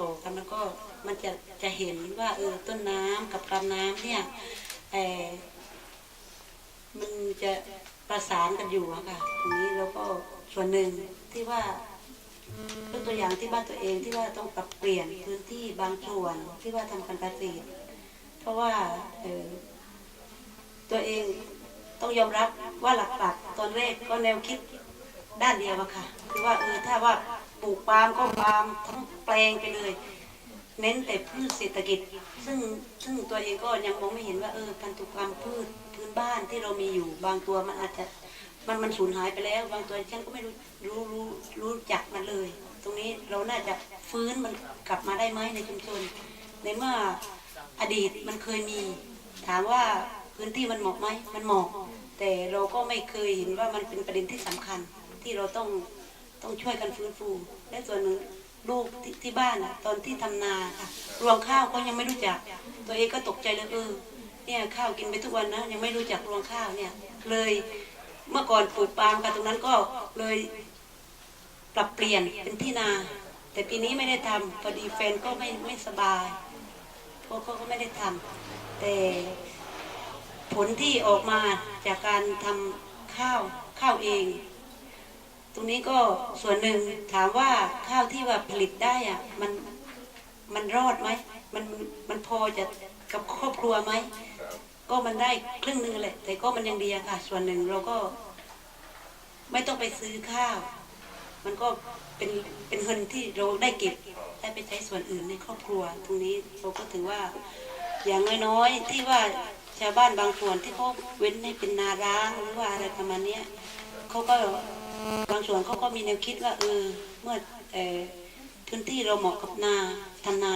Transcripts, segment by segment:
ต่อกันมันก็มันจะจะเห็นว่าเออต้นน้ำกับลำน้ำเนี่ยเออมันจะประสานกันอยู่อะค่ะตรงนี้แล้วก็ส่วนหนึ่งที่ว่ายกตัวอย่างที่บ้านตัวเองที่ว่าต้องปรับเปลี่ยนพื้นที่บางส่วนที่ว่าทำการเกษตรเพราะว่าเออตัวเองต้องยอมรับว่าหลักๆตอนแรกก็แนวคิดด้านเดียวอะค่ะคือว่าเออถ้าว่า ลูกปาล์มก็ปาล์มทั้งแปลงไปเลย เน้นแต่พืชเศรษฐกิจ ซึ่งซึ่งตัวเองก็ยังมองไม่เห็นว่าเออพันธุกรรมพืชพื้นบ้านที่เรามีอยู่บางตัวมันอาจจะมันมันสูญหายไปแล้ว บางตัวฉันก็ไม่รู้รู้รู้รู้จักมันเลย ตรงนี้เราน่าจะฟื้นมันกลับมาได้ไหมในชุมชน ในเมื่ออดีตมันเคยมี ถามว่าพื้นที่มันเหมาะไหมมันเหมาะ แต่เราก็ไม่เคยเห็นว่ามันเป็นประเด็นที่สำคัญที่เราต้อง ต้องช่วยกันฟื้นฟูและส่วนหนึ่งลูกที่ที่บ้านอะตอนที่ทำนาค่ะรวงข้าวก็ยังไม่รู้จัก ตัวเองก็ตกใจเลยเออเนี่ยข้าวกินไปทุกวันนะยังไม่รู้จักรวงข้าวเนี่ย เลยเมื่อก่อนปลูกปาล์มกันตรงนั้นก็เลยปรับเปลี่ยนเป็นที่นา แต่ปีนี้ไม่ได้ทำพอดีแฟนก็ไม่ไม่สบายพราะเขาก็ไม่ได้ทำแต่ผลที่ออกมาจากการทำข้าวข้าวเอง ตรงนี้ก็ส่วนหนึ่งถามว่าข้าวที่ว่าผลิตได้อะมันมันรอดไหมมันมันพอจะกับครอบครัวไหมก็มันได้ครึ่งหนึงแหละแต่ก็มันยังดีอะค่ะ ส่วนหนึ่งเราก็ ไม่ต้องไปซื้อข้าว มันก็เป็นเป็นเงินที่เราได้เก็บได้ไปใช้ส่วนอื่นในครอบครัว ตรงนี้เราก็ถือว่า อย่างน้อยๆที่ว่าชาวบ้านบางส่วนที่เขาเว้นให้เป็นนาร้างหรือว่าอะไรประมาณนี้ยเขาก็ บางส่วนเขาก็มีแนวคิดว่าเออเมื่อเออพื้นที่เราเหมาะกับนาทำนา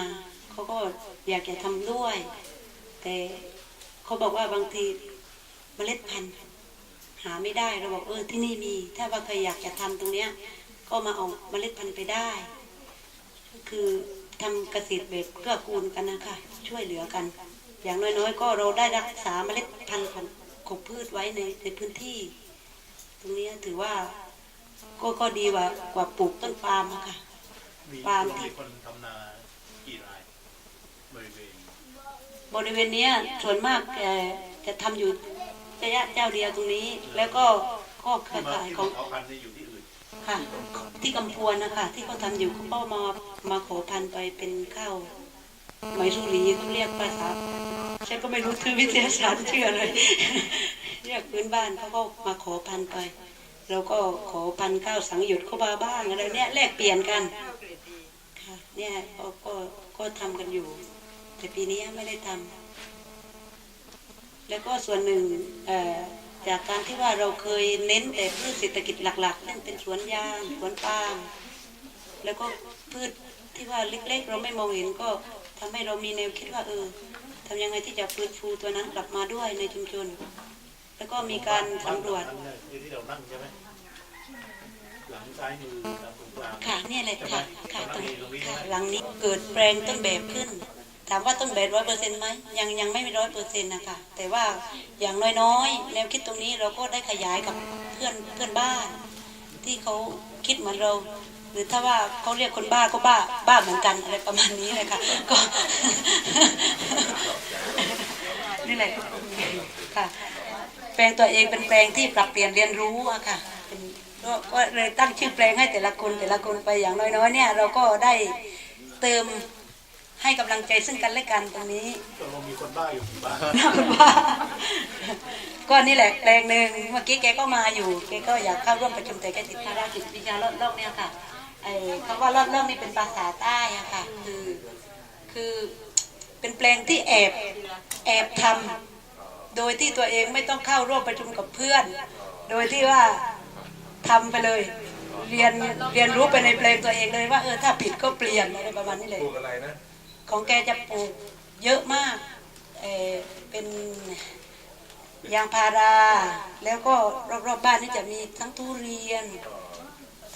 เขาก็อยากจะทำด้วย แต่เขาบอกว่าบางทีเมล็ดพันธุ์หาไม่ได้เราบอกเออที่นี่มี ถ้าว่าใครอยากจะทำตรงเนี้ยก็มาเอาเมล็ดพันธุ์ไปได้ คือทำเกษตรแบบเกื้อกูลกันนะคะช่วยเหลือกัน อย่างน้อยๆ ก็เราได้รักษาเมล็ดพันธุ์ของของพืชไว้ในในพื้นที่ ตรงเนี้ยถือว่า ก็ก็ดีกว่ากว่าปลูกต้นปาล์มอะค่ะ มีปาล์ม มีคนทำนากี่รายบริเวณบริเวณเนี้ยส่วนมากแกจะทำอยู่ระยะเจ้าเดียวตรงนี้ แล้วก็ก็เครือที่มาข่ายที่ของเขาพันธุ์เนี่ยอยู่ที่อื่นค่ะ ที่กำพวนนะคะที่เขาทำอยู่เขาก็มามาขอพันธุ์ไปเป็นข้าวไหมสุรีเขาเรียกภาษาฉันก็ไม่รู้ชื่อวิทยาศาสตร์ชื่ออะไร เรียกพื้นบ้านเขาก็มาขอพันธุ์ไป เราก็ขอพันข้าวสังหยุดเข้ามาบ้างอะไรเนี่ยแลกเปลี่ยนกันค่ะเนี่ยก็ก็ก็ทำกันอยู่ แต่ปีนี้ไม่ได้ทำแล้วก็ส่วนหนึ่งจากการที่ว่าเราเคยเน้นแต่พืชเศรษฐกิจหลักๆนั่นเป็นสวนยางสวนปาล์มแล้วก็พืชที่ว่าเล็กๆ เราไม่มองเห็นก็ทำให้เรามีแนวคิดว่าเออทำยังไงที่จะฟื้นฟูตัวนั้นกลับมาด้วยในชุมชน แล้วก็มีการสำรวจบ้านหลังนั้นเนี่ยที่เรานั่งใช่ไหมหลังซ้ายมือทางตรงกลางค่ะเนี่ยแหละค่ะค่ะตรงตรงนี้ค่ะหลังนี้เกิดแปลงต้นแบบขึ้น ถามว่าต้นแบบร้อยเปอร์เซ็นต์ไหมยังยังไม่ร้อยเปอร์เซ็นต์นะคะแต่ว่าอย่างน้อยๆแนวคิดตรงนี้เราก็ได้ขยายกับเพื่อนเพื่อนบ้าน ที่เขาคิดเหมือนเราหรือถ้าว่าเขาเรียกคนบ้าก็บ้าบ้าเหมือนกันอะไรประมาณนี้เลยค่ะก็นี่แหละค่ะแปลงตัวเองเป็นแปลงที่ปรับเปลี่ยนเรียนรู้อะค่ะเป็นก็ก็เลยตั้งชื่อแปลงให้แต่ละคนแต่ละคนไปอย่างน้อยๆเนี่ยเราก็ได้เติมให้กำลังใจซึ่งกันและกันตรงนี้ตกลงมีคนบ้าอยู่ที่บ้านคุณว่าก็นี่แหละแปลงหนึ่งเมื่อกี้แกก็มาอยู่แกก็อยากเข้าร่วมประชุมแต่แกติดภารกิจวิชารอบรอบเนี่ยค่ะไอ้คำว่ารอบรอบนี่เป็นภาษาใต้อะค่ะคือคือเป็นแปลงที่แอบแอบทำ โดยที่ตัวเองไม่ต้องเข้าร่วมประชุมกับเพื่อน โดยที่ว่าทำไปเลย เรียนเรียนรู้ไปในเพลงตัวเองเลยว่าเออถ้าผิดก็เปลี่ยนอะไรประมาณนี้เลยปลูกอะไรนะของแกจะปลูกเยอะมากเออเป็นยางพารา แล้วก็รอบๆบ้านนี่จะมีทั้งทุเรียน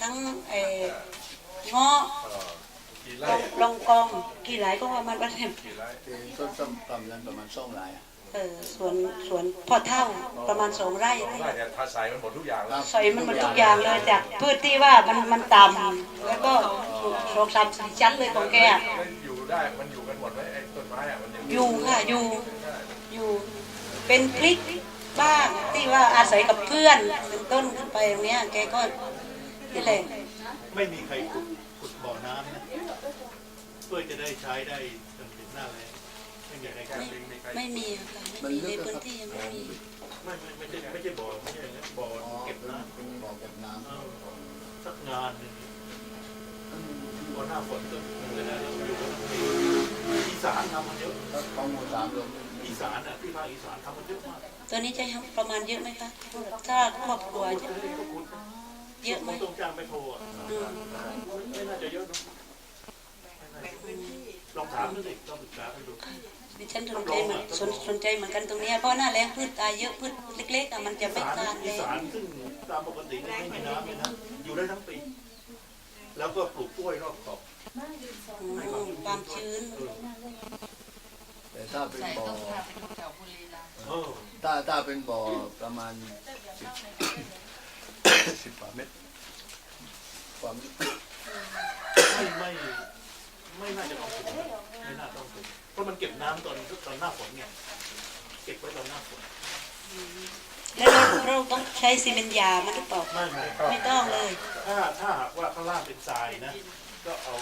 ทั้งเออเงาะกี่ลไร่องลองกองกี่หลายก็ว่ามันว่าเนี่ยกี่ไร่คือต้นส้มตำนั้นประมาณสองไร่อะส เออสวนสวนพ่อเท่าประมาณสองไร่น่าจะทาใส่มันหมดทุกอย่างแล้ว ใส่มันหมดทุกอย่างเลยจากพืชที่ว่ามันมันต่ำแล้วก็สองสามสี่ชั้นเลยของแกอะมันอยู่ได้ มันอยู่กันหมดไหมไอ้ต้นไม้อะมันยังอยู่ค่ะอยู่อยู่เป็นพริกบ้างที่ว่าอาศัยกับเพื่อนเป็นต้นขึ้นไปตรงเนี้ยแกก็นี่แหละไม่มีใครขุดขุดบ่อน้ำนะเพื่อจะได้ใช้ได้จนถึงหน้าแล้ง ไม่มีใครกล้าไม่ไม่มีค่ะไม่มีในพื้นที่ยังไม่มีไม่ไม่ไม่ใช่ไม่ใช่บ่อไม่ใช่อย่างนั้นบ่อเก็บน้ำเป็นบ่อเก็บน้ำสักงานหนึ่งพอหน้าฝนก็เวลาเราอยู่กันทั้งปีอีสานทำมันเยอะแล้องมูสามรวมอีสานอะที่ภาคอีสานทำมันเยอะมากตัวนี้จะประมาณเยอะไหมคะถ้าครอบครัวจะเยอะไหมต้องจ้างไปโทรอะอืมไม่น่าจะเยอะนะไม่น่าจะลองถามดูสิลองปรึกษากันดู ดิฉันสนใจเหมือนสนสนใจเหมือนกันตรงเนี้ยเพราะหน้าแรงพืชตายเยอะพืชเล็กๆอะมันจะอีไม่สานทานเลอียสานซึ่งตามปกติเนี่ยไม่มีน้ำเลยนะอยู่ได้ทั้งปี แล้วก็ปลูกกล้วยรอบขอบอืมความชื้นเออแต่ถ้าเป็นบ่อเออถ้าถ้าเป็นบ่อประมาณสิบ สิบกว่าเมตรความลึกไม่ไม่ ไม่น่าจะต้องปลูกนะไม่น่าต้องปลูกเพราะมันเก็บน้ำตอนตอนหน้าฝนไงเก็บไว้ตอนหน้าฝนแล้วเราเราต้องใช้ซีเมนต์ยามันหรือเปล่าไม่ไม่ไม่ต้องเลย ถ้าถ้าหากว่าข้างล่างเป็นทรายนะ ก็เอา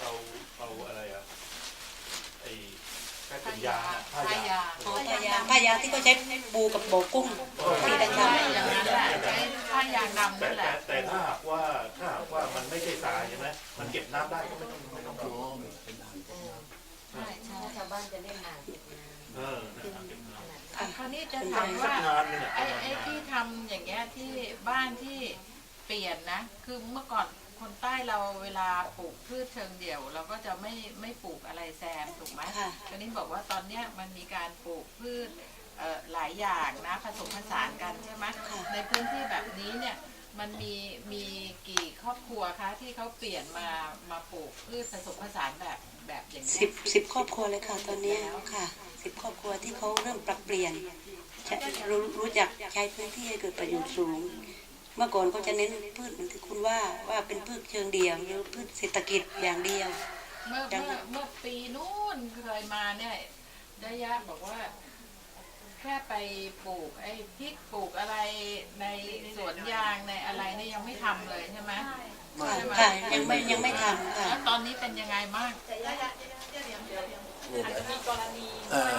เอาเอาอะไรอะ แค่เป็นยาน่ะผ้ายาอ๋อพายางพายางที่เขาใช้ปูกับโบกุ้งที่ดังใช่อย่างนั้นแหละใช้ผ้ายางดำแต่นั่นแหแต่ละแต่ถ้าหากว่าถ้าหากว่ามันไม่ใช่ทรายใช่ไหมมันเก็บน้ำได้ก็ไม่ต้องไม่ต้องปโอ้ลูกเป็นอ่างเก็บน้ำใช่ใช่ชาวบ้านจะเล่นอ่างเก็บน้เออนะครับเก็บน้ำๆค่ะคราวนี้จะสัถามกว่างานหนึงอะไอ้ไอ้ที่ทำอย่างเงี้ยที่บ้านที่เปลี่ยนนะ คือเมื่อก่อน คนใต้เราเวลาปลูกพืชเชิงเดี่ยว เราก็จะไม่ไม่ปลูกอะไรแซมถูกไหมค่ะคราวนี้บอกว่าตอนเนี้ยมันมีการปลูกพืชเอ่อหลายอย่างนะผสมผสานกันใช่ไหมค่ะ ในพื้นที่แบบนี้เนี่ยมันมีมีกี่ครอบครัวคะที่เขาเปลี่ยนมามาปลูกพืชผสมผสานแบบแบบอย่างนี้ยสิบสิบครอบครัวเลยค่ะตอนเนี้ยค่ะสิบครอบครัวที่เขาเริ่มปรับเปลี่ยนใช้รู้รู้จักใช้พื้นที่ให้เกิดประโยชน์สูง เมื่อก่อนเขาจะเน้นพืชเหมือนที่คุณว่าว่าเป็นพืชเชิงเดียวหรือพืชเศรษฐกิจอย่างเดียว เมื่อเมื่อเมื่อปีนู้นเคยมาเนี่ยดายะบอกว่า แค่ไปปลูกไอ้พริกปลูกอะไรในสวนยางในอะไรเนี่ยยังไม่ทำเลยใช่ไหมค่ะค่ะยังไม่ยังไม่ทำค่ะแล้วตอนนี้เป็นยังไงบ้างเออ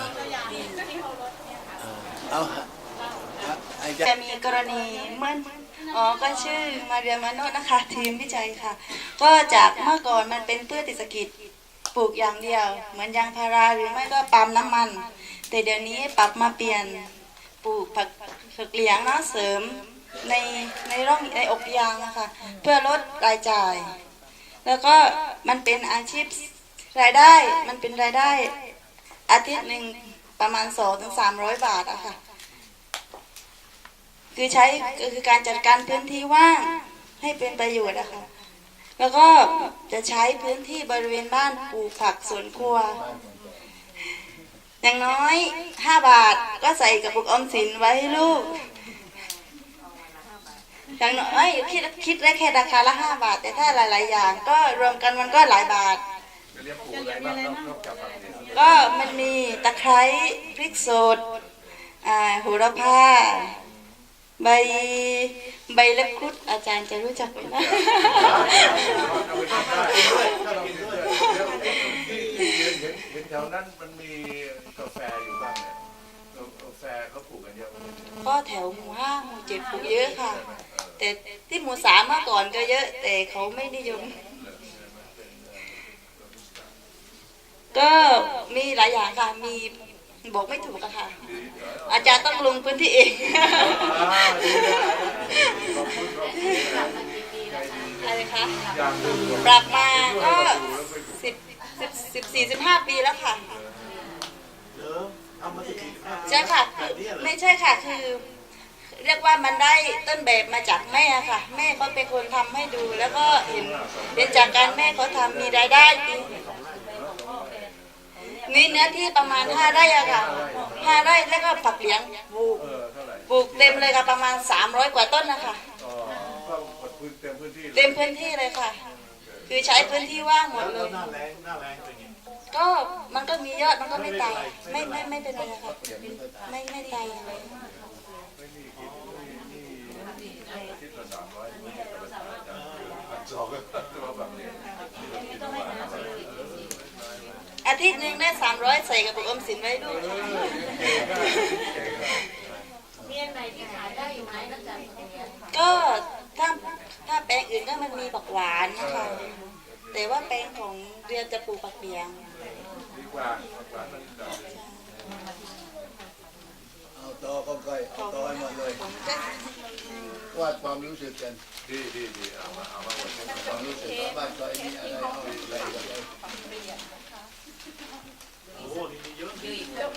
เอาฮะไอ้จะ จะมีกรณีเมื่อ อ๋อ ก็ชื่อมาเรียมาโนนะคะ ทีมวิจัยค่ะ ก็จากเมื่อก่อนมันเป็นพืชติดสกิจปลูกอย่างเดียว เหมือนยางพาราหรือไม่ก็ปาล์มน้ำมัน แต่เดี๋ยวนี้ปรับมาเปลี่ยนปลูกผักผักเหลียงเนาะเสริมในในร่องในอกยางนะคะ เพื่อลดรายจ่าย แล้วก็มันเป็นอาชีพรายได้มันเป็นรายได้ อาทิตย์หนึ่งประมาณสองถึงสามร้อยบาทอะค่ะ คือใช้คือการจัดการพื้นที่ว่างให้เป็นประโยชน์อะคะแล้วก็จะใช้พื้นที่บริเวณบ้านปลูกผักสวนครัว อย่างน้อยห้าบาทก็ใส่กระปุกออมสินไว้ให้ลูก อย่างน้อยคิดคิดได้แค่ราคาละห้าบาท แต่ถ้าหลาย ๆ อย่าง ก็รวมกันมันก็หลายบาท ก็มันมีตะไคร้พริกสดโหระพา ใบใบเล็บครุดอาจารย์จะรู้จักไหมนะเอาไปทำได้ถ้าเรากินด้วยแล้วไอ้ที่ที่เห็นเห็นเห็นแถวนั้นมันมีกาแฟอยู่บ้างเนี่ยกาแฟเขาปลูกกันเยอะไหมก็แถวหมู่ห้าหมู่เจ็ดปลูกเยอะค่ะ แต่ที่หมู่สามเมื่อก่อนก็เยอะ แต่เขาไม่นิยม ก็มีหลายอย่างค่ะมี บอกไม่ถูกอะค่ะ อาจารย์ต้องลงพื้นที่เอง อะไรคะปรับมาก็สิบสิบสิบสี่สิบห้าปีแล้วค่ะเหรอทำมาสิบสี่สิบห้าปีใช่ค่ะคือไม่ใช่ค่ะคือเรียกว่ามันได้ต้นแบบมาจากแม่ค่ะ แม่เขาเป็นคนทำให้ดู แล้วก็เห็นเห็นจากการแม่เขาทำมีรายได้ดี มีเนื้อที่ประมาณห้าไร่อะค่ะห้าไร่แล้วก็ผักเหลียงปลูกเออเท่าไหร่ปลูกเต็มเลยค่ะประมาณ 300 กว่าต้นนะคะอ๋อก็หมดพื้นเต็มพื้นที่เลยเต็มพื้นที่เลยค่ะ คือใช้พื้นที่ว่างหมดแล้วเลแล้วย หน้าแรงหน้าแรงเป็นไงก็มันก็มียอดมันก็ไม่ตายไม่ไม่ไม่เป็นไรค่ะไม่ไม่ตายเลยไม่มีกินนี่นี่อาทิตย์ละสามร้อยไม่ได้กับภาษาอาจารย์พันสองก็ตัวแบบนี้ อาทิตย์หนึ่งได้สามร้อยใส่กระปุกออมสินไว้ด้วยเมียนไหนที่ขายได้อยู่ไหมนอกจากตรงเนี้ยก็ถ้าถ้าแปลงอื่นก็มันมีผักหวานนะคะแต่ว่าแปลงของเรือนจะปลูกผักเหลียงดีกว่าหวานมันดอกเอาต่อเข้าใกล้เอาต่อให้หมดเลยของเจ้าวาดความรู้สึกกันดีดีดีเอามาเอามาหมดเลยความรู้สึกว่าบ้านใครมีอะไรเอาอะไรกันเลย โอ้โหนี่มีเยอะ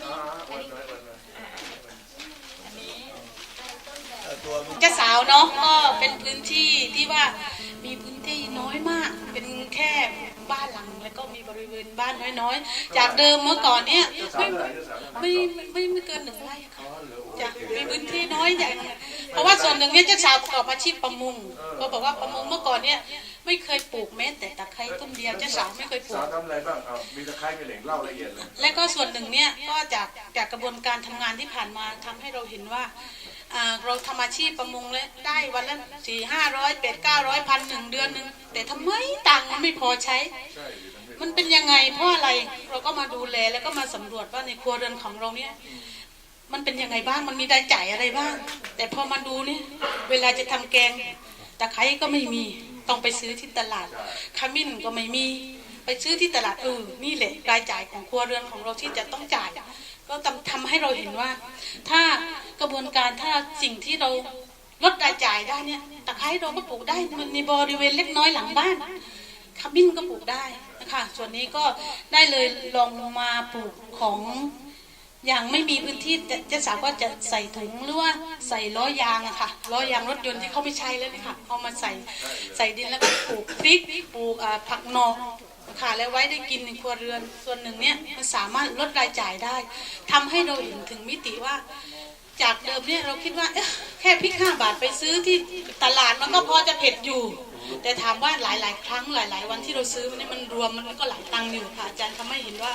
อ่าวันน้อยวันน้เอาตัวมึงเจ้าสาวเนาะก็เป็นพื้นที่ที่ว่ามีพื้นที่น้อยมาก เป็นแค่บ้านหลังแล้วก็มีบริเวณบ้านน้อยๆ จากเดิมเมื่อก่อนเนี่ยสาไม่มเลยสามเลยไม่ไม่ไม่ไม่เกินหนึ่งไร่ค่ะอ๋อเหลือโอ้จะมีพื้นที่น้อยอย่างเพราะว่าส่วนหนึ่งเนี่ยเจ้าสาวประกอบอาชีพประมงก็บอกว่าประมงเมื่อก่อนเนี่ยไม่เคยปลูกแม้แต่ตะไคร้ต้นเดียวเจ้าสาวไม่เคยปลูสากวทำอะไรบ้างเอามีตะไคร้มีเหล่งเล่าละเอียดเลย และก็ส่วนหนึ่งเนี่ยก็จากจากกระบวนการทำงานที่ผ่านมาทำให้เราเห็นว่าอ่า เราทำอาชีพประมงแล้วได้วันละสี่ห้าร้อยเป็ดเก้าร้อยพันหนึ่งเดือนหนึ่งแต่ทำไมตังค์มันไม่พอใช้ มันเป็นยังไงเพราะอะไรเราก็มาดูแลแล้วก็มาสำรวจว่าในครัวเรือนของเราเนี่ยมันเป็นยังไงบ้างมันมีรายจ่ายอะไรบ้าง แต่พอมาดูเนี่ยเวลาจะทำแกงตะไคร้ก็ไม่มีต้องไปซื้อที่ตลาดขมิ้นก็ไม่มีไปซื้อที่ตลาดเออนี่แหละรายจ่ายของครัวเรือนของเราที่จะต้องจ่าย ก็ทำทำให้เราเห็นว่า ถ้ากระบวนการถ้าสิ่งที่เราลดรายจ่ายได้เนี่ยตะไคร้เราก็ปลูกได้มันในบริเวณเล็กน้อยหลังบ้านขมิ้นก็ปลูกได้นะคะส่วนนี้ก็ได้เลยลองมาปลูกของอย่างไม่มีพื้นที่จะสาวก็จะใส่ถุงหรือว่าใส่ล้อยางอะค่ะล้อยางรถยนต์ที่เขาไม่ใช้แล้วนะคะเอามาใส่ใส่ดินแล้วก็ปลูกพริกปลูกผักนอก ค่ะแล้วไว้ได้กินในครัวเรือนส่วนหนึ่งเนี่ยมันสามารถลดรายจ่ายได้ทำให้เราเห็นถึงมิติว่า จากเดิมเนี่ยเราคิดว่าเอ๊ะแค่พริกห้าบาทไปซื้อที่ตลาดมันก็พอจะเผ็ดอยู่ แต่ถามว่าหลาย ๆ ครั้งหลาย ๆ วันที่เราซื้อมันเนี่ยมันรวมมันก็หลายตังค์อยู่ค่ะอาจารย์ทำให้เห็นว่า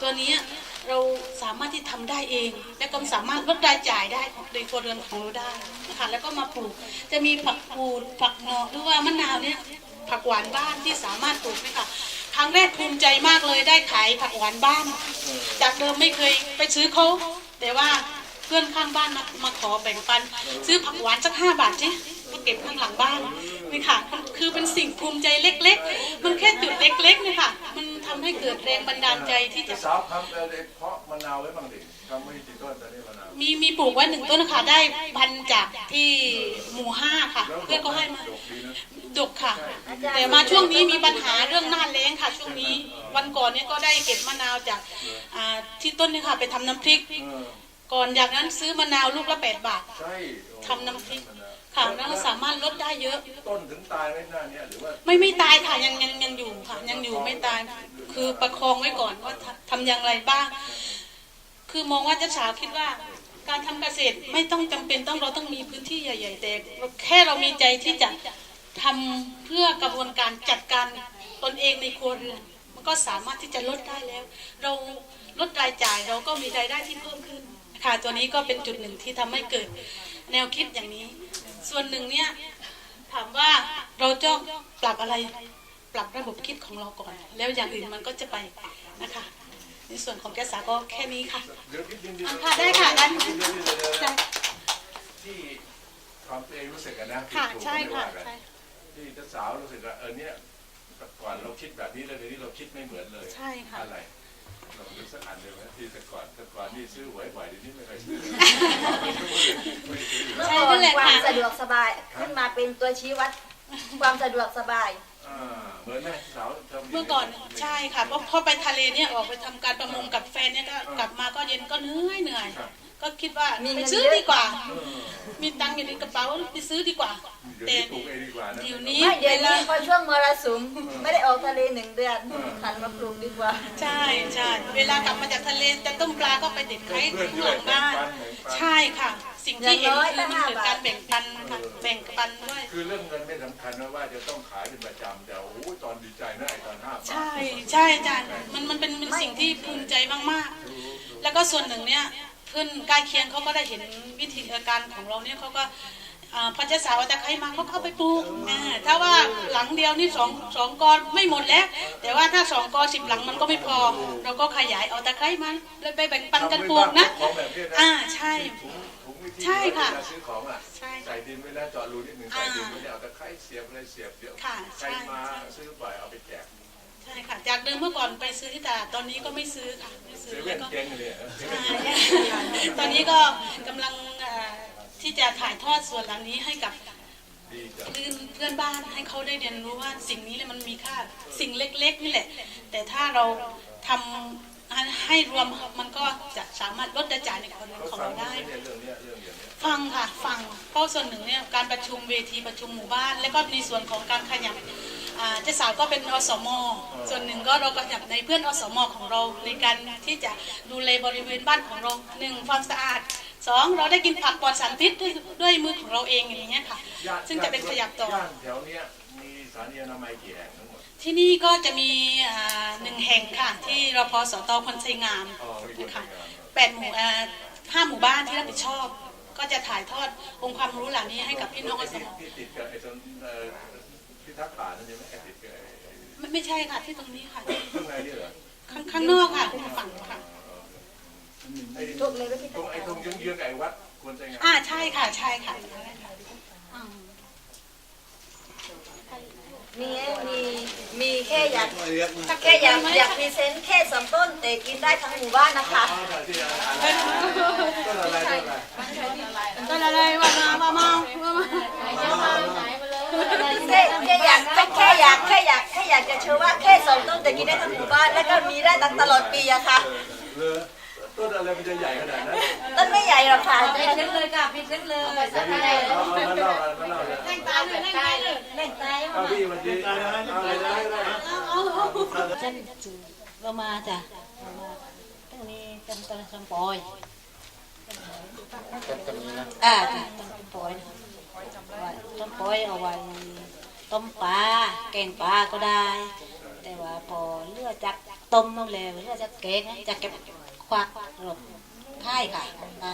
ตัวนี้เราสามารถที่ทำได้เอง และก็สามารถลดรายจ่ายได้ของในครัวเรือนของเราได้นะคะแล้วก็มาปลูกจะมีผักกูดผักหนอกหรือว่ามะนาวเนี่ยผักหวานบ้านที่สามารถปลูกไหมคะ รั้งแรกภูมิใจมากเลยได้ขายผักหวานบ้าน จากเดิมไม่เคยไปซื้อเขาแต่ว่าเพื่อนข้างบ้านมามาขอแบ่งปัน ซื้อผักหวานสักห้าบาทสิก็เก็บข้างหลังบ้านนี่ค่ะคือเป็นสิ่งภูมิใจเล็ก ๆ มันแค่จุดเล็กๆนี่ค่ะ มันทำให้เกิดแรงบันดาลใจที่จะสาวทำอะไรเพาะมะนาวไว้บางดิทำไม่กี่ต้นตอนนี้มะนาวมีมีปลูกไว้หนึ่งต้นนะคะได้พันธุ์จากที่หมู่ห้าค่ะ เพื่อนก็ให้มาดกดีนะดกค่ะ แต่มาช่วงนี้มีปัญหาเรื่องหน้าแล้งค่ะ ช่วงนี้วันก่อนเนี่ยก็ได้เก็บมะนาวจากอ่าที่ต้นเนี่ยค่ะ ไปทำน้ำพริกเออก่อนจากนั้นซื้อมะนาวลูกละแปดบาทใช่ทำน้ำพริกค่ะแล้วก็สามารถลดได้เยอะ ต้นถึงตายไม่น่าเนี่ยหรือว่าไม่ไม่ตายค่ะยังยังยังอยู่ค่ะ ยังอยู่ไม่ตาย คือประคองไว้ก่อนว่าทำทำอย่างไรบ้าง คือมองว่าเจ้าสาวคิดว่า การทำเกษตรไม่ต้องจำเป็นต้องเราต้องมีพื้นที่ใหญ่ ๆ แต่แค่เรามีใจที่จะทำเพื่อกระบวนการจัดการตนเองในครัวเรือนมันก็สามารถที่จะลดได้แล้ว เราลดรายจ่ายเราก็มีรายได้ที่เพิ่มขึ้นค่ะตัวนี้ก็เป็นจุดหนึ่งที่ทำให้เกิดแนวคิดอย่างนี้ ส่วนหนึ่งเนี่ยถามว่าเราจะปรับอะไร ปรับระบบคิดของเราก่อน แล้วอย่างอื่นมันก็จะไปนะคะ ในส่วนของแกษาก็แค่นี้ค่ะเดี๋ยวนิดนึงดิอะค่ะได้ค่ะได้เดี๋ยวเดี๋ยวเดี๋ยวเดี๋ยวได้ที่ความตัวเองรู้สึกกันนะค่ะผิดถูกใช่ไม่ค่ะว่ากันใช่ที่เจ้าสาวรู้สึกว่าเออเนี่ยแต่ก่อนเราคิดแบบนี้แล้วเดี๋ยวนี้เราคิดไม่เหมือนเลย ใช่ค่ะ อะไรเราดูสักอันเดียวไหมที่แต่ก่อนแต่ก่อนนี่ซื้อหวยบ่อยเดี๋ยวนี้ไม่ค่อยซื้อเมื่อใช่ก่อนั่นนแหละควาค่ะมสะดวกสบายขึ้นมาเป็นตัวชี้วัดความสะดวกสบายอ่า เหมือนไหมสาวทำย่างเมื่อก่อนใช่ค่ะเพราะพอไปทะเลเนี่ยออกไปทำการประมงกับแฟนเนี่ยก็กลับมาก็เย็นก็เหนื่อยเหนื่อยก็คิดว่ามีเงิไปนซื้อเยอะดีกว่า เออมีตังค์อยู่ในกระเป๋าไปซื้อดีกว่าอืมเดี๋ยวนี้ปลูกเองดีกว่านะเดี๋ยวนี้ไม่เดี๋ยวเวนี้ลาพอช่วงมรสุมไม่ได้ออกทะเลหนึ่งเดือนหันมาปลูกดีกว่า ใช่ใช่เวลากลับมาจากทะเลจะต้มปลาก็ไปเด็ดไข่เพื่อนข้างด้หวยลังแบ่งบ้าน ปันแบ่งปัน ใช่ค่ะ สิ่งที่เห็นคือมันเกิดการแบ่งปันค่ะแบ่งปันด้วย คือเรื่องเงินไม่สำคัญนะว่าจะต้องขายเป็นประจำแต่โอ้โหตอนดีใจนะไอ้ตอนห้าบาทใช่ใช่อาจารย์มันมันเป็นเป็นสิ่งที่ภูมิใจมากๆ แล้วก็ส่วนหนึ่งเนี่ยเพื่อนใกล้เคียงเขาก็ได้เห็นวิธีการของเราเนี่ยเขาก็อ่าพอเจ้าสาวเอาตะไคร้มาเขาก็เอาไปปลูกอ่าถ้าว่าหลังเดียวนี่สองสองกอไม่หมดแล้ว แต่ว่าถ้าสองกอสิบหลังมันก็ไม่พอ เราก็ขยายเอาตะไคร้มาแล้วไปแบ่งปันกันปลูกนะของแบบนี้นะอ่าใช่ถุงถุง วิธีใช่ค่ะเวลาซื้อของอะใช่ใส่ดินไว้แล้วเจาะรูนิดหนึ่งใส่ดินไว้แล้วเอาตะไคร้เสียบอะไรเสียบเดี๋ยวค่ะใครใช่มาซื้อบ่อยเอาไปแจกใช่ค่ะ จากเดิมเมื่อก่อนไปซื้อที่ตลาดตอนนี้ก็ไม่ซื้อค่ะไม่เซซื้อเว่แล้วนก็ เจ๊งเลยอะใช่ตอนนี้ก็กำลังเอ่อที่จะถ่ายทอดส่วนเหล่านี้ให้กับดีจังเพื่อนเพื่อนบ้านให้เขาได้เรียนรู้ว่าสิ่งนี้เนี่ยมันมีค่าสิ่งเล็กๆนี่แหละ แต่ถ้าเราทำให้รวมมันก็จะสามารถลดรายจ่ายในครัวเรือนเขาของฟังเรา ฟังเพราะส่วนหนึ่งเนี่ยการประชุมเวทีประชุมหมู่บ้าน และก็ในส่วนของการขยับอ่าเจ้าสาวก็เป็นอสม ส่วนหนึ่งก็เราก็ขยับในเพื่อนอสมของเราในการที่จะดูแลบริเวณบ้านของเราหนึ่งความสะอาดสองเราได้กินผักปลอดสารพิษด้วยด้วยมือของเราเองอย่างเงี้ยค่ะย่านซึ่งจะเป็นขยับต่อ ย่านแถวเนี้ยมีสถานีอนามัยกี่แห่งทั้งหมดที่นี่ก็จะมีอ่าหนึ่งแห่งค่ะ ที่รพสตพลชัยงามอ๋อมีคนนะคะทำงานแปดหมู่อ่าห้าหมู่บ้านที่รับผิดชอบ ก็จะถ่ายทอดองค์ความรู้เหล่านี้ให้กับพี่น้องอสที่มที่ติดกับไอ้ตรงเอ่อพิทักษ์ป่านั่นใช่ไหมไอ้ติดกับไอ้ไม่ไม่ใช่ค่ะที่ตรงนี้ค่ะที่ข้างในนี่เหรอข้างข้างนอกค่ะฝั่งค่ะไอ้ทุกเลยไม่พิตรงไอ้ตรงเยื้องๆไอ้วัดควรใจงานอ่าใช่ค่ะใช่ค่ะ อืมมีมีมีแค่อยากแค่อยากอยากพรีเซนต์แค่สองต้นแต่กินได้ทั้งหมู่บ้านนะคะอ๋อแต่ที่อะไรต้นอะไรต้นอะไรก็อะไรว่ามามามามามาแค่แค่อยากแค่อยากแค่อยากแค่อยากจะโชว์ว่าแค่สองต้นแต่กินได้ทั้งหมู่บ้านแล้วก็มีได้ตลอดปีอะค่ะเลอ ต้นอะไรมันจะใหญ่ขนาดนั้นต้นไม่ใหญ่หรอกค่ะปิดเส้นเลยค่ะปิดเส้นเลยเอามาเล่ามาเล่ามาเล่าเลยเล่นตายเลยเล่นตายเลยเล่นตายเอาพี่วันนี้เอาเลยนะฉันเรามาจ้ะตรงนี้เป็นต้นสมปอยอ่าจ้ะต้นสมปอยว่าต้นปอยเอาไว้ต้มปลาแกงปลาก็ได้ แต่ว่าพอเลือดจากต้มนั่นแหละเลือดจากแกงจะเก็บ ควักหลบค่ายค่ะอ่า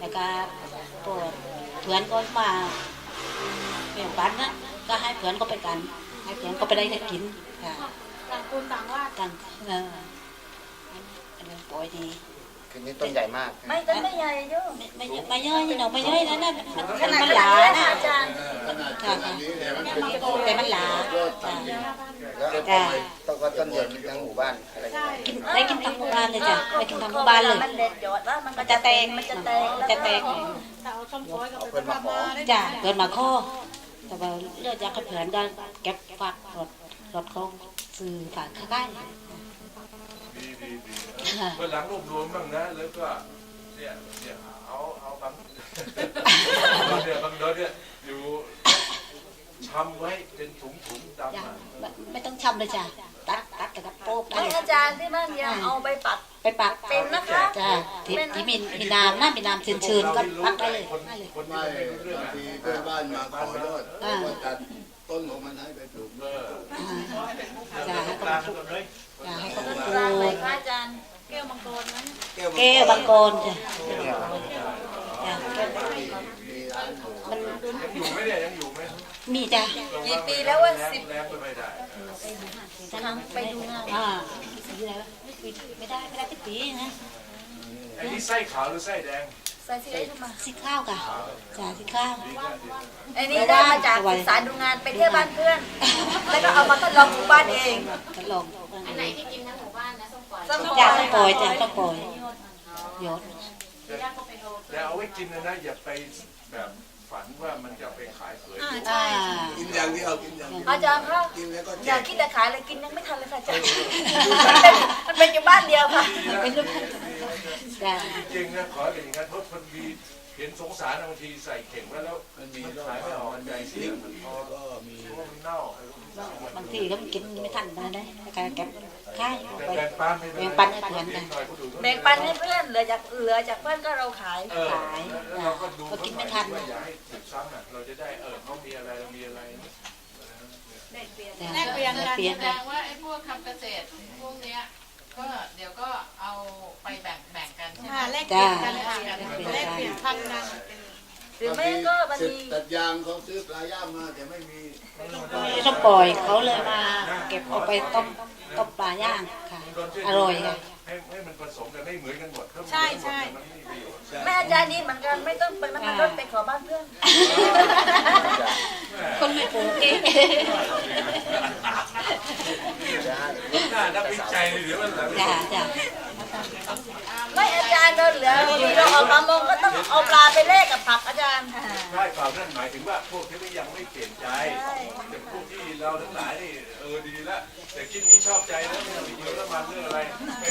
แล้วก็ปวดเพื่อนก็มาเปลี่ยนปันนะก็ให้เพื่อนก็ไปกัน ให้เพื่อนก็ไปได้กินค่ะต่างคนต่างว่ากันเออปล่อยดีคืนนี้ต้นใหญ่มาก ไม่ต้นไม่ใหญ่โยมไม่ไม่ไม่ย่อยนี่หนอกไม่ย่อยนะนั่นมันขมันาดมันหนาดลานะอาจารย์ค่ะค่ะแต่มันหลาจ้ะแต้ องก็ต้นเดียวกินทั้งหมู่บ้านอะไรอย่างเงี้ยกินได้กินทั้งหมู่บ้านเลยจ้ะได้กินทั้งหมู่บ้านเลย มันเด็ดยอดว่ามันมันจะแตกมันจะแตกมันจะแตกเอาเพื่อนมาขอจ้ะเกิดมาข้อแต่ว่าเลือดจากกระเพื่อนได้เก็บฝากรถรถเขาซื้อฝากข้างดีดีดีวันหลังรวบรวมบ้างนะแล้วก็เนี่ยเนี่ยเอาเอาบางเนี่ยบางดอนเนี่ยอยู่ทำไว้เป็นถุงถุงๆจ้ะดำอะไม่ไม่ต้องชำเลยจ้ะ ตัดตัดแต่กับโป๊กได้ไม่อาจารย์ที่บ้านยังเอาไปปักไปปักเป็นนะคะจ้ะที่ที่มีมีน้ำนะมีน้ำชื้นๆก็ปักได้เลยคนได้เลยคนที่ไม่ไม่รู้เรื่องบางอะทีเพื่อนบ้านมาขอโทษอ่าว่าตัดต้นของมันให้ไปปลูกเออจ้ะให้กเขาลางปลูกกันเลยจ้ะให้เขาปต้นลูกลางไหนกคะอาจารย์แก้วมังแก้วบางโกนจ้ะจ้ะมีร้านหมูมันยังอยู่ไหมเนี่ยยังอยู่ไห มมีจ้ะกี่ปีแล้วว่าสิบแรงก็ไม่ได้ทำไปดูงานอ่าสีอะไรวะไม่ปีไม่ได้ไม่ได้ที่ปีนะไอ้นี่ไส้ขาวหรือไส้แดงใส่สีอะไรขึ้นมาสีข้าวค่ะจ้ะสีข้าวดีก็ดีไอ้นี่ได้มาจากศึกษาดูงานไปเที่ยวบ้านเพื่อน แล้วก็เอามาทดลองหมู่บ้านเองกระลองส้มจ้ะต้องปล่อยจ้ะต้องปล่อยยศแต่เอาไว้กินนะนะอย่าไปแบบ ฝันว่ามันจะเอาไปขายเผยอ่ากินอย่างเดียวกินอย่างเดียวอาจารย์คะ กินแล้วก็แจอย่ากคิดจะขายเลยกินยังไม่ทันเลยค่ะอาจารย์มันเป็นอยู่บ้านเดียวค่ะ เป็นลูกจ้ะจริงๆนะขอเป็นอย่างนั้นเพราะคนมีเห็นสงสารนะบางทีใส่เข่งไว้แล้วมันมีมันโรคขายไม่ออกมันใจมีเสียมันแล้วก็มี เพราะว่ามันเน่า บางทีก็มันกินไม่ทันนะได้ก็เก็บค่ายเอาแต่ไปแบ่งปันให้แบ่งปันให้เพื่อนกันหน่อยคนอื่ก็แบ่งปันให้เพื่อนเหลือจากเหลือจากเพื่อนก็เราขาย เออขายแล้วเราก็ดูก็กินไม่ทัน ว่าอย่าให้ติดซ้ำอะเราจะได้เออเขามีอะไรเรามีอะไรแลกเปลี่ยนแลกเปลี่ยนกันเปลี่ยนแสดงว่าไอ้พวกทำเกษตรพวกเนี้ยก็เดี๋ยวก็เอาไปแบ่งแบ่งกันใช่ไหม ค่ะแลกเปลี่ยนกันจ้าค่ะแลกเปลี่ยนพันกันห รือไม่ก็มันเสร็จมีตัดยางเขาซื้อปลาย่างมาแต่ไม่มีต้องปล่อยเขาเลยมา เก็บเอาไปต้มต้มปลาย่างค่ะ อร่อยค่ะ ให้ให้มันผสมกันไม่เหมือนกันหมดถ้ามันใช่ใช่เหมือนกันมันไม่มีประโยชน์ แม่อาจารย์นี่เหมือนกันไม่ต้องไปมันมันรถไปขอบ้านเพื่อน คนไม่ปลูกเองหน้านักวิจัยเลยเดี๋ยวมันหลังจ้าจ้า ไม่อาจารย์เราเหลือเราเอาปลามงก็ต้องเอาปลาไปแลกกับผักอาจารย์ใช่เปล่านั่นหมายถึงว่าพวกที่ไม่ยังไม่เปลี่ยนใจแต่พวกที่เราทั้งหลายนี่เออดีละแต่คิดนี้ชอบใจแล้วไม่ต้องไปเกี่ยวน้ำมันเรื่องอะไรไป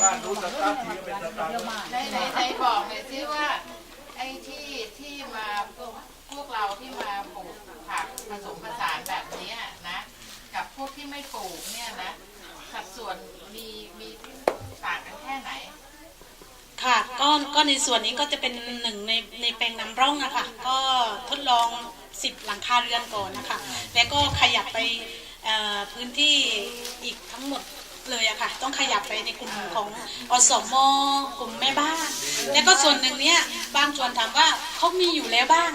บ้านนู้นสตาร์ททีก็เป็นสตาร์ทไหนไหนไหนบอกหน่อยสิว่าไอ้ที่ที่มาพวกพวกเราที่มาปลูกผักผสมผสานแบบนี้นะ กับพวกที่ไม่ปลูกเนี่ยนะสัดส่วนมีมี ต่างกันแค่ไหน ค่ะก็ก็ในส่วนนี้ก็จะเป็นหนึ่งในในแปลงนำร่องนะคะก็ทดลอง10หลังคาเรือนก่อนนะคะ แล้วก็ขยับไปพื้นที่อีกทั้งหมดเลยอะค่ะ ต้องขยับไปในกลุ่มของอสมกลุ่มแม่บ้าน แล้วก็ส่วนหนึ่งเนี้ยบางส่วนถามว่าเขามีอยู่แล้วบ้าง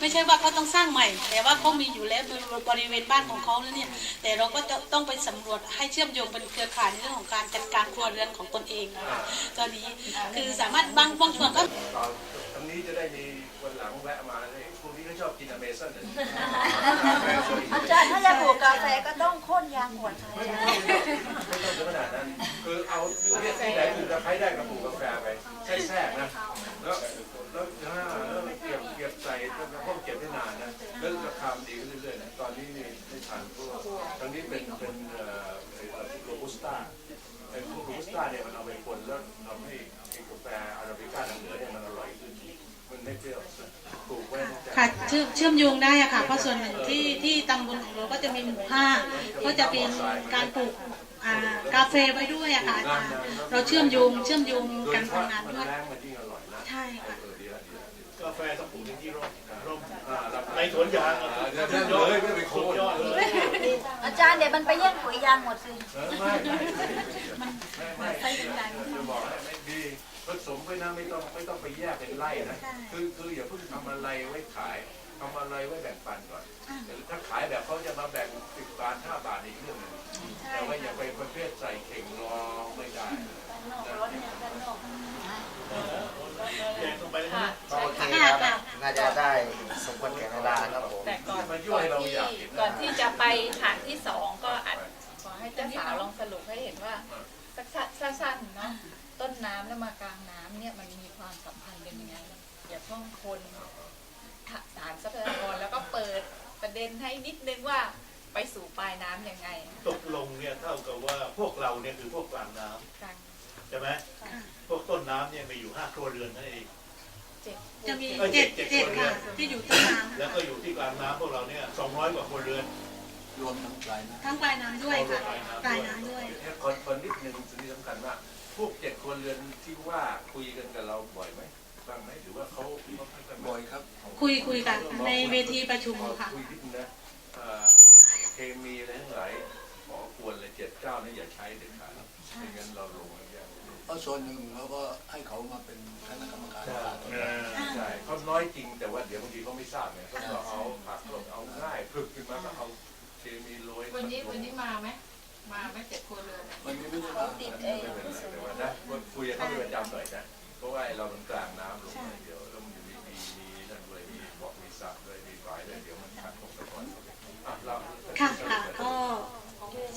ไม่ใช่ว่าเขาต้องสร้างใหม่ แต่ว่าเขามีอยู่แล้วบริเวณบ้านของเขาแล้วเนี่ย แต่เราก็จะต้องไปสำรวจให้เชื่อมโยงเป็นเครือข่ายในเรื่องของการจัดการครัวเรือนของตนเองนะคะตอนนี้คือสามารถบางบางส่วนก็ตอนตรงนี้จะได้มีวันหลังแวะมาเลยพวกนี้ก็ชอบกินอเมซอนเลยอาจารย์ถ้าจะปลูกกาแฟก็ต้องโค่นยางหมดค่ะไม่ต้องไม่ต้องถึงขนาดนั้นคือเอาเนี่ยที่ไหนปลูกตะไคร้ได้ก็ปลูกกาแฟไปใช่แทรกนะ ไปคนแล้วทำให้ไอ้กาแฟอาราบิก้าทางเหนือเนี่ยมันอร่อยขึ้นมันไม่เปรี้ยวปลูกไว้นะจ๊ะค่ะเชื่อมเชื่อมโยงได้อะค่ะ เพราะส่วนหนึ่งที่ที่ตำบลของเราก็จะมีหมู่ห้าก็จะเป็นการปลูกอ่ากาแฟไว้ด้วยอะค่ะอาจารย์เราเชื่อมโยงเชื่อมโยงโดยกันเฉพาะทำงานมันด้วย แรงมันยิ่งอร่อยนะใช่ค่ะ เออดีละดีละดีละกาแฟต้องปลูกในที่ร่มร่มอ่ารับในสวนยางอะอ่าเดี๋ยวเดี๋ยวเลยไม่ไปโค่นยอดเลยอาจารย์เดี๋ยวมันไปแย่งปุ๋ยยางหมดสิ เออไม่ไม่ ไม่ไม่จะบอกให้ไม่ดีผสมไปนะไม่ต้องไม่ต้องไปแยกเป็นไร่นะคือคืออย่าเพิ่งทำอะไรไว้ขายทำอะไรไว้แบ่งปันก่อนถ้าขายแบบเขาจะมาแบ่งสิบบาทห้าบาทอีกเรื่องหนึงแต่ว่าอย่าไปประเภทใส่เข่งรอไม่ได้แกงลงไปเลยนะก็โอเคครับน่าจะได้สมควรแก่เวลาครับผม แต่ก่อนมายั่ก่วอนให้เราที่อยากเห็นก่อนที่จะไปฐานที่สองก็อาจขอให้เจ้าสาวลองสรุปให้เห็นว่า สักสั้นๆเนาะต้นน้ำแล้วมากลางน้ำเนี่ยมันมีความสัมพันธ์กันยังไงอย่าเพิ่งคนฐานทรัพยากรแล้วก็เปิดประเด็นให้นิดนึงว่าไปสู่ปลายน้ำยังไง ตกลงเนี่ยเท่ากับว่าพวกเราเนี่ยคือพวกกลางน้กลางำใช่ไหมพวกต้นน้ำเนี่ยมีอยู่ห้าครัวเรือนนั่นเองเจ็ดจะมีเจ็ดเจ็ดค่ะที่อยู่ต้นน้แล้วก็อยู่ที่กลางน้ำพวกเราเนี่ยสองร้อยกว่าครัวเรือน รวมทั้งปลายนะำทั้งปลายน้ำด้วยค่ะปลายน้ำด้วยแค่คนคนนิดนึงสิ่งที่สำคัญมากพวกเจ็ดคนเรือนที่ว่าคุยกันกับเราบ่อยไหมบ้างไหมหรือว่าเขาเขาไม่ค่อยบ่อยครับ คุยคุยกันในเวทีประชุมค่ะ คุยนิดนึงนะเอ่อเคมีอะไรทั้งหลายขอควรเลยเจ็ดเก้านี่อย่าใช้เด็ดขาดไม่งั้นเราลงแล้วยากเพราะส่วนหนึ่งเราก็ให้เขามาเป็นคณะกรรมการตลาดเออใช่เขาน้อยจริงแต่ว่าเดี๋ยวบางทีเขาไม่ทราบไงเขาก็เอาผักลงเอาง่ายพึกขึ้นมาก็เอา เคมีโรยวันนี้วันนี้มาไหมมาไหม่เจ็ดครัวเรือนอะวันนี้ไม่ได้เขามาติดเอไม่งเป็นไรแต่ว่านะว่าคุยกับเขาเป็นประจำหน่อยนะเพราะว่าไอ้เรามันกลางน้ำลงมาเดี๋ยวแล้วมันจะมีมีมีนั่นด้วยมีบอกมีสระด้วยมีฝายด้วยเดี๋ยวมันขัดของตะกอนอะเราค่ะค่ะก็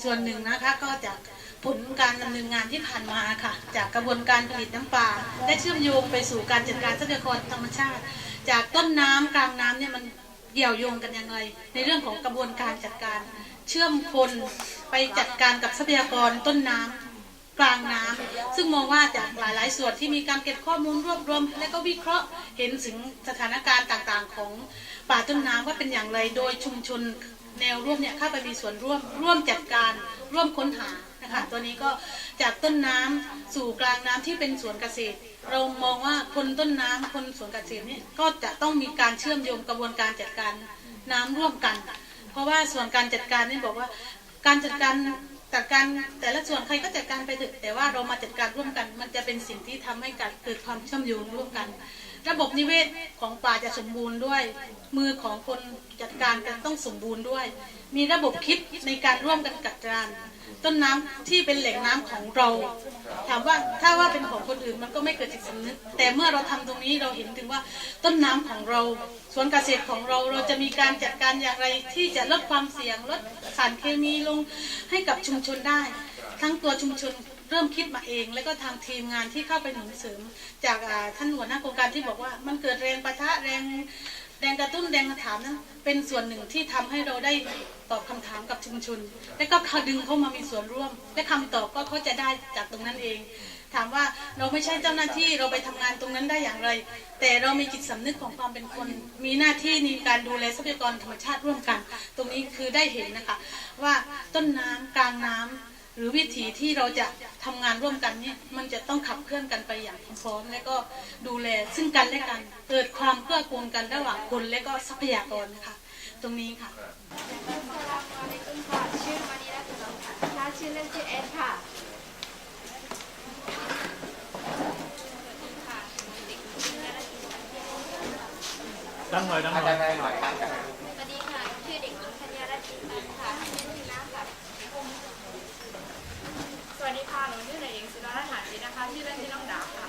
ส่วนหนึ่งนะคะก็จากผลการดำเนินงานที่ผ่านมาค่ะ จากกระบวนการผลิตน้ำปลาได้เชื่อมโยงไปสู่การจัดการทรัพยากรธรรมชาติ จากต้นน้ำกลางน้ำเนี่ยมัน เกี่ยวโยงกันยังไง ในเรื่องของกระบวนการจัดการ เชื่อมคนไปจัดการกับทรัพยากรต้นน้ำกลางน้ำซึ่งมองว่าจากหลาย ๆ ส่วนที่มีการเก็บข้อมูลรวบรวม และก็วิเคราะห์เห็นถึงสถานการณ์ต่าง ๆ ของป่าต้นน้ำว่าเป็นอย่างไรโดยชุมชนแนวร่วมเนี่ยเข้าไปมีส่วนร่วมร่วมจัดการร่วมค้นหา ค่ะ ตัวนี้ก็จากต้นน้ำสู่กลางน้ำที่เป็นสวนเกษตร เรามองว่าคนต้นน้ำคนสวนเกษตรเนี่ยก็จะต้องมีการเชื่อมโยงกระบวนการจัดการน้ำร่วมกัน เพราะว่าส่วนการจัดการนี่บอกว่าการจัดการจัดการแต่ละส่วนใครก็จัดการไปเถอะแต่ว่าเรามาจัดการร่วมกัน มันจะเป็นสิ่งที่ทำให้การเกิดความเชื่อมโยงร่วมกัน ระบบนิเวศของป่าจะสมบูรณ์ด้วย มือของคนจัดการกันต้องสมบูรณ์ด้วย มีระบบคิดในการร่วมกันจัดการ ต้นน้ำที่เป็นแหล่งน้ำของเรา ถามว่าถ้าว่าเป็นของคนอื่นมันก็ไม่เกิดจิตสำนึกแต่เมื่อเราทำตรงนี้เราเห็นถึงว่าต้นน้ำของเราสวนเกษตรของเราเราจะมีการจัดการอย่างไรที่จะลดความเสี่ยงลดสารเคมีลงให้กับชุมชนได้ ทั้งตัวชุมชนเริ่มคิดมาเอง แล้วก็ทางทีมงานที่เข้าไปหนุนเสริม จากท่านหัวหน้าโครงการที่บอกว่ามันเกิดแรงประทะแรง งกระตุ้นแรงกระถามนั้น เป็นส่วนหนึ่งที่ทำให้เราได้ตอบคำถามกับชุมชน และก็เขาดึงเข้ามามีส่วนร่วม และคำตอบก็เขาจะได้จากตรงนั้นเอง ถามว่าเราไม่ใช่เจ้าหน้าที่เราไปทำงานตรงนั้นได้อย่างไร แต่เรามีจิตสำนึกของความเป็นคน มีหน้าที่ในการดูแลทรัพยากรธรรมชาติร่วมกัน ตรงนี้คือได้เห็นนะคะว่าต้นน้ำกลางน้ำห รือวิถีที่เราจะทำงานร่วมกันเนี่ยมันจะต้องขับเคลื่อนกันไปอย่างพร้อมๆและก็ดูแลซึ่งกันและกัน เกิดความเกื้อกูลกันระหว่างคนและก็ทรัพยากรนะคะตรงนี้ค่ะชื่อมานีรัตน์ถนอมค่ะถ้าชื่อเล่นชื่อเอสค่ะดังหน่อยดังหน่อยสวัสดีค่ะ ชื่อเด็กหญิงธัญญารัตน์ปันค่ะชื่อชื่อน้ำค่ะ สวัสดีค่ะ หนูชื่อนายเองสุดารัตน์หาจิตนะคะ ชื่อเล่นชื่อน้องดาบค่ะ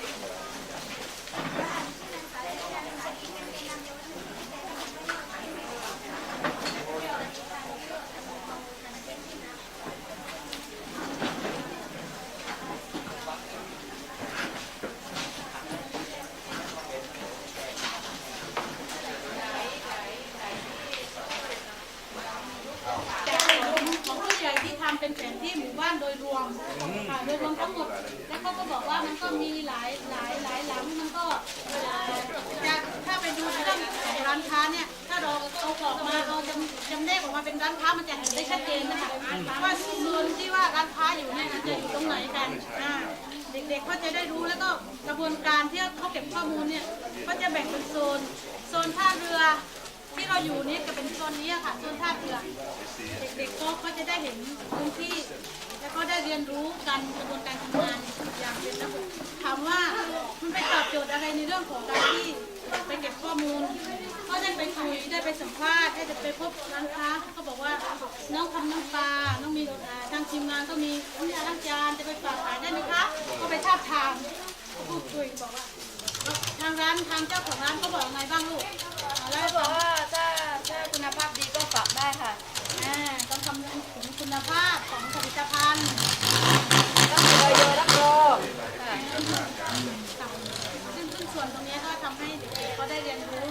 แต่ของผู้ใหญ่ที่ทำเป็นแผนที่หมู่บ้านโดยรวมค่ะโดยรวมทั้งหมด แล้วเขาก็บอกว่ามันก็มีหลายหลายหลายหลังมันก็เอ่อจะถ้าไปดูเรื่องของร้านค้าเนี่ย ถ้าเราเอาออกมาเอาจำจำแนกออกมาเป็นร้านค้ามันจะเห็นได้ชัดเจนนะคะว่าโซนที่ว่าร้านค้าอยู่เนี่ยมันจะอยู่ตรงไหนกันอ่าเด็กๆก็จะได้รู้แล้วก็กระบวนการที่เขาเก็บข้อมูลเนี่ยก็จะแบ่งเป็ นโซนท่าเรือ ที่เราอยู่นี่ก็เป็นโซนนี้ค่ะโซนท่าเรือ เด็กๆก็จะได้เห็นพื้นที่ แล้วก็ได้เรียนรู้การกระบวนการทำงานอย่างเป็นระบบถามว่ามันไปตอบโจทย์อะไรในเรื่องของการที่ไปเก็บข้อมูลก็ได้ไปคุยได้ไปสัมภาษณ์ได้ไปพบร้านค้าเขาบอกว่าน้องทำน้ำปลาน้องมีทางทีมงานก็มีน้ำยาล้างจานจะไปฝากขายได้ไหมคะก็ไปทาบทามพูดคุยบอกว่า ทางร้านทางเจ้าของร้านเขาบอกไงบ้างลูกอ่าแล้วเขาบอกว่าถ้าถ้าคุณภาพดีก็ฝากได้ค่ะอ่าต้องคำนึงถึงคุณภาพของผลิตภัณฑ์รับรอยโยรับรองค่ะซึ่งซึ่งส่วนตรงนี้ก็ทำให้เด็กๆเขาได้เรียนรู้ค่ะ